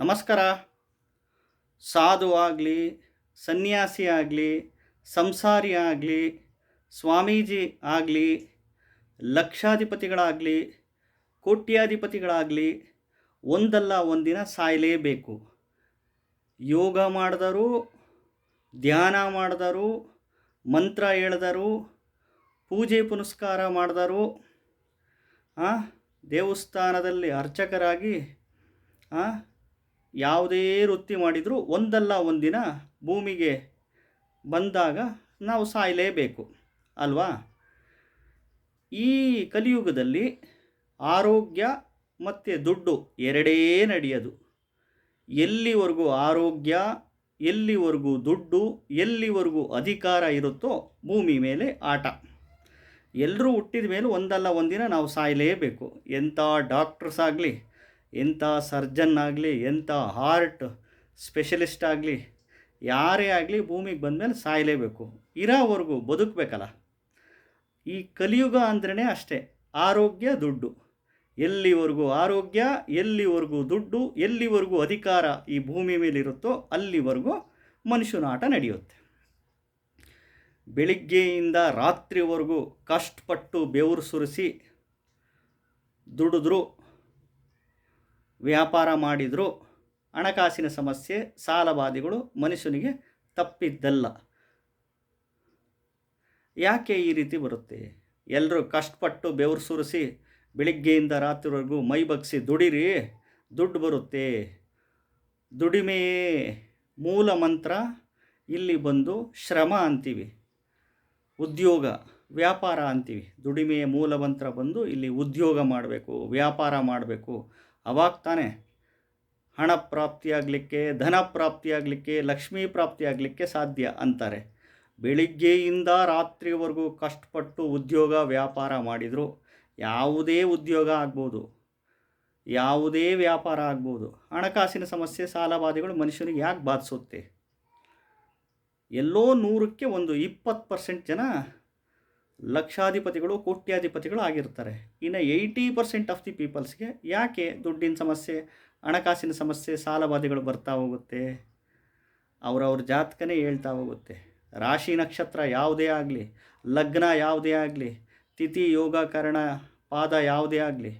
ನಮಸ್ಕಾರ. ಸಾಧು ಆಗಲಿ, ಸನ್ಯಾಸಿ ಆಗಲಿ, ಸಂಸಾರಿ ಆಗಲಿ, ಸ್ವಾಮೀಜಿ ಆಗಲಿ, ಲಕ್ಷಾಧಿಪತಿಗಳಾಗಲಿ, ಕೋಟ್ಯಾಧಿಪತಿಗಳಾಗಲಿ, ಒಂದಲ್ಲ ಒಂದಿನ ಸಾಯಲೇಬೇಕು. ಯೋಗ ಮಾಡಿದರು, ಧ್ಯಾನ ಮಾಡಿದರು, ಮಂತ್ರ ಹೇಳಿದರು, ಪೂಜೆ ಪುನಸ್ಕಾರ ಮಾಡಿದರು ದೇವಸ್ಥಾನದಲ್ಲಿ ಅರ್ಚಕರಾಗಿ ಯಾವುದೇ ವೃತ್ತಿ ಮಾಡಿದರೂ ಒಂದಲ್ಲ ಒಂದಿನ ಭೂಮಿಗೆ ಬಂದಾಗ ನಾವು ಸಾಯಲೇಬೇಕು, ಅಲ್ವಾ? ಈ ಕಲಿಯುಗದಲ್ಲಿ ಆರೋಗ್ಯ ಮತ್ತು ದುಡ್ಡು ಎರಡೇ ನಡೆಯೋದು. ಎಲ್ಲಿವರೆಗೂ ಆರೋಗ್ಯ, ಎಲ್ಲಿವರೆಗೂ ದುಡ್ಡು, ಎಲ್ಲಿವರೆಗೂ ಅಧಿಕಾರ ಇರುತ್ತೋ ಭೂಮಿ ಮೇಲೆ ಆಟ. ಎಲ್ಲರೂ ಹುಟ್ಟಿದ ಮೇಲೆ ಒಂದಲ್ಲ ಒಂದಿನ ನಾವು ಸಾಯಲೇಬೇಕು. ಎಂಥ ಡಾಕ್ಟರ್ಸ್ ಆಗಲಿ ಎಂಥ ಸರ್ಜನ್ ಆಗಲಿ, ಎಂಥ ಹಾರ್ಟ್ ಸ್ಪೆಷಲಿಸ್ಟ್ ಆಗಲಿ, ಯಾರೇ ಆಗಲಿ ಭೂಮಿಗೆ ಬಂದಮೇಲೆ ಸಾಯಲೇಬೇಕು. ಇರೋವರೆಗೂ ಬದುಕಬೇಕಲ್ಲ. ಈ ಕಲಿಯುಗ ಅಂದ್ರೇ ಅಷ್ಟೇ, ಆರೋಗ್ಯ ದುಡ್ಡು. ಎಲ್ಲಿವರೆಗೂ ಆರೋಗ್ಯ, ಎಲ್ಲಿವರೆಗೂ ದುಡ್ಡು, ಎಲ್ಲಿವರೆಗೂ ಅಧಿಕಾರ ಈ ಭೂಮಿ ಮೇಲಿರುತ್ತೋ ಅಲ್ಲಿವರೆಗೂ ಮನುಷ್ಯನ ಆಟ ನಡೆಯುತ್ತೆ. ಬೆಳಿಗ್ಗೆಯಿಂದ ರಾತ್ರಿವರೆಗೂ ಕಷ್ಟಪಟ್ಟು ಬೆವರು ಸುರಿಸಿ ದುಡಿದ್ರು ವ್ಯಾಪಾರ ಮಾಡಿದರೂ ಹಣಕಾಸಿನ ಸಮಸ್ಯೆ ಸಾಲಬಾಧಿಗಳು ಮನುಷ್ಯನಿಗೆ ತಪ್ಪಿದ್ದಲ್ಲ. ಯಾಕೆ ಈ ರೀತಿ ಬರುತ್ತೆ? ಎಲ್ಲರೂ ಕಷ್ಟಪಟ್ಟು ಬೆವರು ಸುರಿಸಿ ಬೆಳಿಗ್ಗೆಯಿಂದ ರಾತ್ರಿವರೆಗೂ ಮೈ ಬಗ್ಸಿ ದುಡಿರಿ, ದುಡ್ಡು ಬರುತ್ತೆ. ದುಡಿಮೆಯೇ ಮೂಲ ಮಂತ್ರ. ಇಲ್ಲಿ ಬಂದು ಶ್ರಮ ಅಂತೀವಿ. ಉದ್ಯೋಗ, ವ್ಯಾಪಾರ ಅಂತೀವಿ. ದುಡಿಮೆಯ ಮೂಲ ಮಂತ್ರ ಬಂದು ಇಲ್ಲಿ ಉದ್ಯೋಗ ಮಾಡಬೇಕು, ವ್ಯಾಪಾರ ಮಾಡಬೇಕು. ಅವಾಗ ತಾನೇ ಹಣ ಪ್ರಾಪ್ತಿಯಾಗಲಿಕ್ಕೆ, ಧನ ಪ್ರಾಪ್ತಿಯಾಗಲಿಕ್ಕೆ, ಲಕ್ಷ್ಮೀ ಪ್ರಾಪ್ತಿಯಾಗಲಿಕ್ಕೆ ಸಾಧ್ಯ ಅಂತಾರೆ. ಬೆಳಿಗ್ಗೆಯಿಂದ ರಾತ್ರಿವರೆಗೂ ಕಷ್ಟಪಟ್ಟು ಉದ್ಯೋಗ ವ್ಯಾಪಾರ ಮಾಡಿದರು, ಯಾವುದೇ ಉದ್ಯೋಗ ಆಗ್ಬೋದು. ಯಾವುದೇ ವ್ಯಾಪಾರ ಆಗ್ಬೋದು. ಹಣಕಾಸಿನ ಸಮಸ್ಯೆ ಸಾಲಬಾಧೆಗಳು ಮನುಷ್ಯನಿಗೆ ಯಾಕೆ ಬಾಧಿಸುತ್ತೆ? ಎಲ್ಲೋ ನೂರಕ್ಕೆ ಒಂದು ಇಪ್ಪತ್ತು ಪರ್ಸೆಂಟ್ ಜನ ಲಕ್ಷಾಧಿಪತಿಗಳು ಕೋಟ್ಯಾಧಿಪತಿಗಳು ಆಗಿರ್ತಾರೆ ಇನ್ನು ಏಯ್ಟಿ ಪರ್ಸೆಂಟ್ ಆಫ್ ದಿ ಪೀಪಲ್ಸ್ಗೆ ಯಾಕೆ ದುಡ್ಡಿನ ಸಮಸ್ಯೆ, ಹಣಕಾಸಿನ ಸಮಸ್ಯೆ ಸಾಲಬಾಧೆಗಳು ಬರ್ತಾ ಹೋಗುತ್ತೆ? ಅವರವ್ರ ಜಾತಕನೇ ಹೇಳ್ತಾ ಹೋಗುತ್ತೆ. ರಾಶಿ ನಕ್ಷತ್ರ ಯಾವುದೇ ಆಗಲಿ, ಲಗ್ನ ಯಾವುದೇ ಆಗಲಿ, ತಿಥಿ ಯೋಗ ಕರಣ ಪಾದ ಯಾವುದೇ ಆಗಲಿ,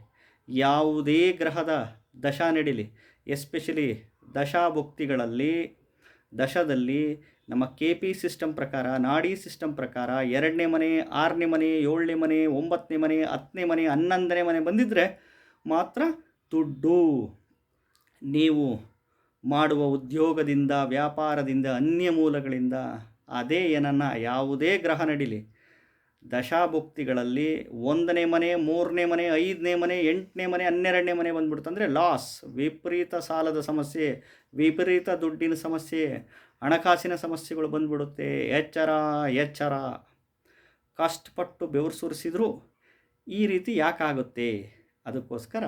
ಯಾವುದೇ ಗ್ರಹದ ದಶಾ ನಡೀಲಿ ಎಸ್ಪೆಷಲಿ ದಶಾಭುಕ್ತಿಗಳಲ್ಲಿ, ದಶದಲ್ಲಿ ನಮ್ಮ ಕೆ ಪಿ ಸಿಸ್ಟಮ್ ಪ್ರಕಾರ, ನಾಡಿ ಸಿಸ್ಟಮ್ ಪ್ರಕಾರ ಎರಡನೇ ಮನೆ, ಆರನೇ ಮನೆ, ಏಳನೇ ಮನೆ, ಒಂಬತ್ತನೇ ಮನೆ, ಹತ್ತನೇ ಮನೆ, ಹನ್ನೊಂದನೇ ಮನೆ ಬಂದಿದ್ದರೆ ಮಾತ್ರ ದುಡ್ಡು. ನೀವು ಮಾಡುವ ಉದ್ಯೋಗದಿಂದ, ವ್ಯಾಪಾರದಿಂದ, ಅನ್ಯ ಮೂಲಗಳಿಂದ ಅದೇ ಏನನ್ನ ಯಾವುದೇ ಗ್ರಹ ನಡೀಲಿ. ದಶಾಭುಕ್ತಿಗಳಲ್ಲಿ ಒಂದನೇ ಮನೆ, ಮೂರನೇ ಮನೆ, ಐದನೇ ಮನೆ, ಎಂಟನೇ ಮನೆ, ಹನ್ನೆರಡನೇ ಮನೆ ಬಂದ್ಬಿಡ್ತಂದರೆ ಲಾಸ್ ವಿಪರೀತ ಸಾಲದ ಸಮಸ್ಯೆ, ವಿಪರೀತ ದುಡ್ಡಿನ ಸಮಸ್ಯೆ. ಹಣಕಾಸಿನ ಸಮಸ್ಯೆಗಳು ಬಂದ್ಬಿಡುತ್ತೆ. ಎಚ್ಚರ ಎಚ್ಚರ. ಕಷ್ಟಪಟ್ಟು ಬೆವರು ಸುರಿಸಿದ್ರು ಈ ರೀತಿ ಯಾಕಾಗುತ್ತೆ ಅದಕ್ಕೋಸ್ಕರ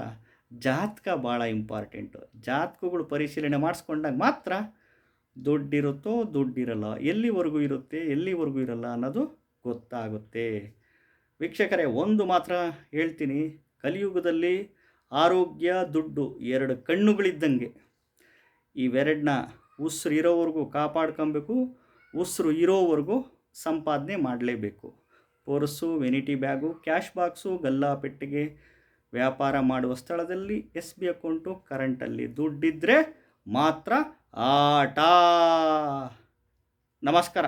ಜಾತಕ ಭಾಳ ಇಂಪಾರ್ಟೆಂಟು. ಜಾತಕಗಳು ಪರಿಶೀಲನೆ ಮಾಡಿಸ್ಕೊಂಡಾಗ ಮಾತ್ರ ದುಡ್ಡಿರುತ್ತೋ ದುಡ್ಡಿರಲ್ಲ, ಎಲ್ಲಿವರೆಗೂ ಇರುತ್ತೆ, ಎಲ್ಲಿವರೆಗೂ ಇರಲ್ಲ ಅನ್ನೋದು ಗೊತ್ತಾಗುತ್ತೆ. ವೀಕ್ಷಕರೇ, ಒಂದು ಮಾತ್ರ ಹೇಳ್ತೀನಿ. ಕಲಿಯುಗದಲ್ಲಿ ಆರೋಗ್ಯ, ದುಡ್ಡು ಎರಡು ಕಣ್ಣುಗಳಿದ್ದಂಗೆ ಇವೆರಡನ್ನ ಉಸಿರು ಇರೋವರೆಗೂ ಕಾಪಾಡ್ಕೊಬೇಕು, ಉಸಿರು ಇರೋವರೆಗೂ ಸಂಪಾದನೆ ಮಾಡಲೇಬೇಕು. Purse, vanity bag, cash box, ಗಲ್ಲಾ ಪೆಟ್ಟಿಗೆ ವ್ಯಾಪಾರ ಮಾಡುವ ಸ್ಥಳದಲ್ಲಿ ಎಸ್ ಬಿ ಅಕೌಂಟು, ಕರೆಂಟಲ್ಲಿ ದುಡ್ಡಿದ್ದರೆ ಮಾತ್ರ ಆಟ. ನಮಸ್ಕಾರ.